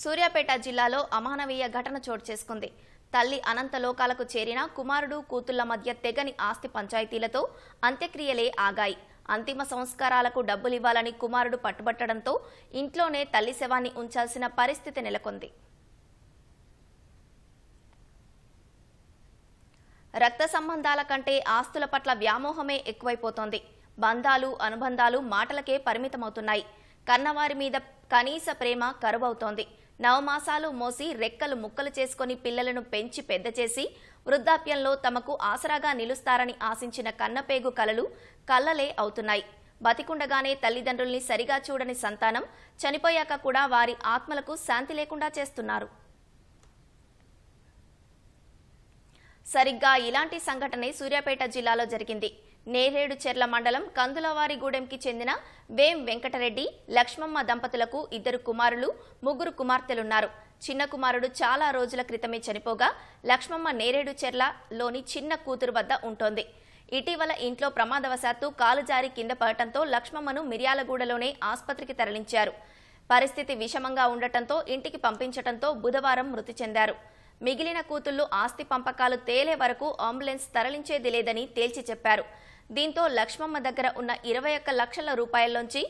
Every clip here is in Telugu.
సూర్యాపేట జిల్లాలో అమానవీయ ఘటన చోటు చేసుకుంది. తల్లి అనంత లోకాలకు చేరిన కుమారుడు కూతుళ్ళ మధ్య తెగని ఆస్తి పంచాయతీలతో అంత్యక్రియలే ఆగాయి. అంతిమ సంస్కారాలకు డబ్బులివ్వాలని కుమారుడు పట్టుబట్టడంతో ఇంట్లోనే తల్లి శవాన్ని ఉంచాల్సిన పరిస్థితి నెలకొంది. రక్త సంబంధాల కంటే ఆస్తుల పట్ల వ్యామోహమే ఎక్కువైపోతోంది. బంధాలు అనుబంధాలు మాటలకే పరిమితమవుతున్నాయి. కన్నవారి మీద కనీస ప్రేమ కరువవుతోంది. నవమాసాలు మోసి రెక్కలు ముక్కలు చేసుకొని పిల్లలను పెంచి పెద్ద చేసి వృద్ధాప్యంలో తమకు ఆసరాగా నిలుస్తారని ఆశించిన కన్నపేగు కలలు కల్లలే అవుతున్నాయి. బతికుండగానే తల్లిదండ్రుల్ని సరిగా చూడని సంతానం చనిపోయాక కూడా వారి ఆత్మలకు శాంతి లేకుండా చేస్తున్నారు. సరిగ్గా ఇలాంటి సంఘటనే సూర్యాపేట జిల్లాలో జరిగింది. నేరేడు చెర్ల మండలం కందులవారిగూడెంకి చెందిన వేం వెంకటరెడ్డి లక్ష్మమ్మ దంపతులకు ఇద్దరు కుమారులు ముగ్గురు కుమార్తెలున్నారు. చిన్న కుమారుడు చాలా రోజుల క్రితమే చనిపోగా లక్ష్మమ్మ నేరేడు చెర్లలోని చిన్న కూతురు వద్ద ఉంటోంది. ఇటీవల ఇంట్లో ప్రమాదవశాత్తు కాలు జారి కింద పడటంతో లక్ష్మమ్మను మిర్యాలగూడలోనే ఆసుపత్రికి తరలించారు. పరిస్థితి విషమంగా ఉండటంతో ఇంటికి పంపించటంతో బుధవారం మృతి చెందారు. మిగిలిన కూతుళ్ళు ఆస్తి పంపకాలు తేలే వరకు అంబులెన్స్ తరలించేది లేదని తేల్చి చెప్పారు. దీంతో లక్ష్మమ్మ దగ్గర ఉన్న ఇరవై ఒక్క లక్షల రూపాయల్లోంచి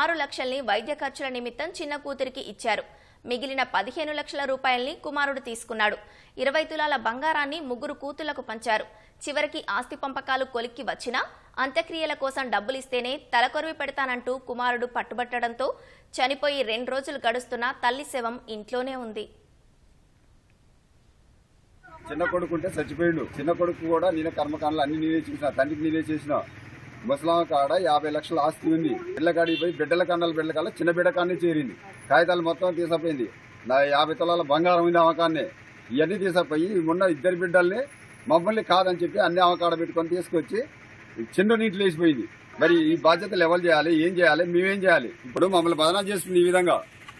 ఆరు లక్షల్ని వైద్య ఖర్చుల నిమిత్తం చిన్న కూతురికి ఇచ్చారు. మిగిలిన పదిహేను లక్షల రూపాయల్ని కుమారుడు తీసుకున్నాడు. ఇరవై తులాల బంగారాన్ని ముగ్గురు కూతుళ్ళకు పంచారు. చివరికి ఆస్తి పంపకాలు కొలిక్కి వచ్చినా అంత్యక్రియల కోసం డబ్బులిస్తేనే తలకొరివి పెడతానంటూ కుమారుడు పట్టుబట్టడంతో చనిపోయి రెండు రోజులు గడుస్తున్న తల్లి శవం ఇంట్లోనే ఉంది. చిన్న కొడుకు ఉంటే చచ్చిపోయిండు. చిన్న కొడుకు కూడా నేనే కర్మకాండలు అన్ని నేనే చేసిన తండ్రికి నేనే చేసిన. ముసలాం కాడ యాభై లక్షల ఆస్తి ఉంది. బిడ్డ కాడికి పోయి బిడ్డల కన్నాలు బిడ్డల కన్నా చిన్న బిడ్డ కాడనే చేరింది. కాగితాలు మొత్తం తీసుకుపోయింది నా యాభై తులాల బంగారం ఉంది అవకాన్నే ఇవన్నీ తీసుకుపోయి మొన్న ఇద్దరు బిడ్డల్ని మమ్మల్ని కాదని చెప్పి అన్ని అవకాడ పెట్టుకొని తీసుకొచ్చి చిన్న నీటిలో వేసిపోయింది. మరి ఈ బాధ్యతలు ఎవరు చేయాలి? ఏం చేయాలి? మేమేం చేయాలి? ఇప్పుడు మమ్మల్ని బదనా చేస్తుంది ఈ విధంగా.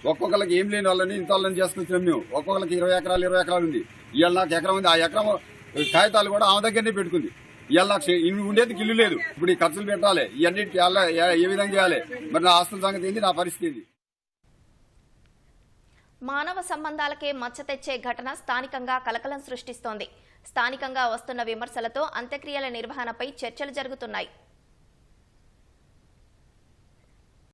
ఒక్కొక్కరికి ఏం లేని వాళ్ళని ఇంత వాళ్ళని చేసుకొచ్చినాం మేము. ఒక్కొక్కరికి ఇరవై ఎకరాలు ఇరవై ఎకరాలు ఉంది. ఇవాళ నాకు ఎకరం ఉంది. ఆ ఎకరం కాగితాలు కూడా ఆమె దగ్గరనే పెట్టుకుంది. ఇవాళ నాకు చే- ఇవి ఉండేది ఇల్లు లేదు. ఇప్పుడు ఈ ఖర్చులు పెట్టాలి. ఇవన్నిటికి ఏ- ఏ విధంగా చేయాలి? మరి నా ఆస్తుల సంగతి ఏంది? నా పరిస్థితి ఏంది? మానవ సంబంధాలకే మచ్చ తెచ్చే ఘటన స్థానికంగా కలకలం సృష్టిస్తోంది. స్థానికంగా వస్తున్న విమర్శలతో అంత్యక్రియల నిర్వహణపై చర్చలు జరుగుతున్నాయి.